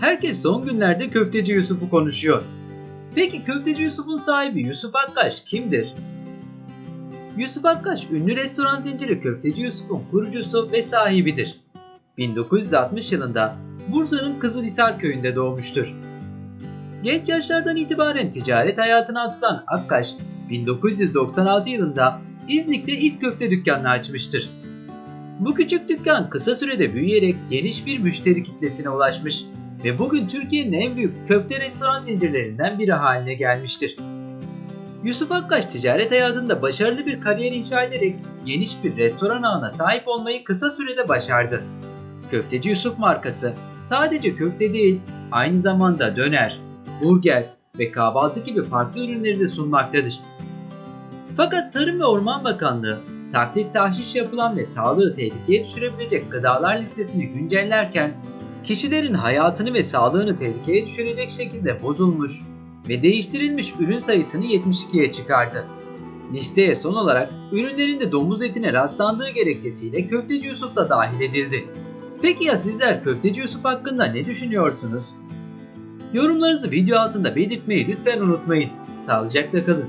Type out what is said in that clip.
Herkes son günlerde Köfteci Yusuf'u konuşuyor. Peki Köfteci Yusuf'un sahibi Yusuf Akkaş kimdir? Yusuf Akkaş ünlü restoran zinciri Köfteci Yusuf'un kurucusu ve sahibidir. 1960 yılında Bursa'nın Kızılhisar köyünde doğmuştur. Genç yaşlardan itibaren ticaret hayatına atılan Akkaş, 1996 yılında İznik'te ilk köfte dükkanını açmıştır. Bu küçük dükkan kısa sürede büyüyerek geniş bir müşteri kitlesine ulaşmış ve bugün Türkiye'nin en büyük köfte restoran zincirlerinden biri haline gelmiştir. Yusuf Akkaş ticaret hayatında başarılı bir kariyer inşa ederek geniş bir restoran ağına sahip olmayı kısa sürede başardı. Köfteci Yusuf markası sadece köfte değil, aynı zamanda döner, burger ve kahvaltı gibi farklı ürünleri de sunmaktadır. Fakat Tarım ve Orman Bakanlığı taklit tahşiş yapılan ve sağlığı tehlikeye düşürebilecek gıdalar listesini güncellerken kişilerin hayatını ve sağlığını tehlikeye düşürecek şekilde bozulmuş ve değiştirilmiş ürün sayısını 72'ye çıkardı. Listeye son olarak ürünlerinde domuz etine rastlandığı gerekçesiyle Köfteci Yusuf da dahil edildi. Peki ya sizler Köfteci Yusuf hakkında ne düşünüyorsunuz? Yorumlarınızı video altında belirtmeyi lütfen unutmayın. Sağlıcakla kalın.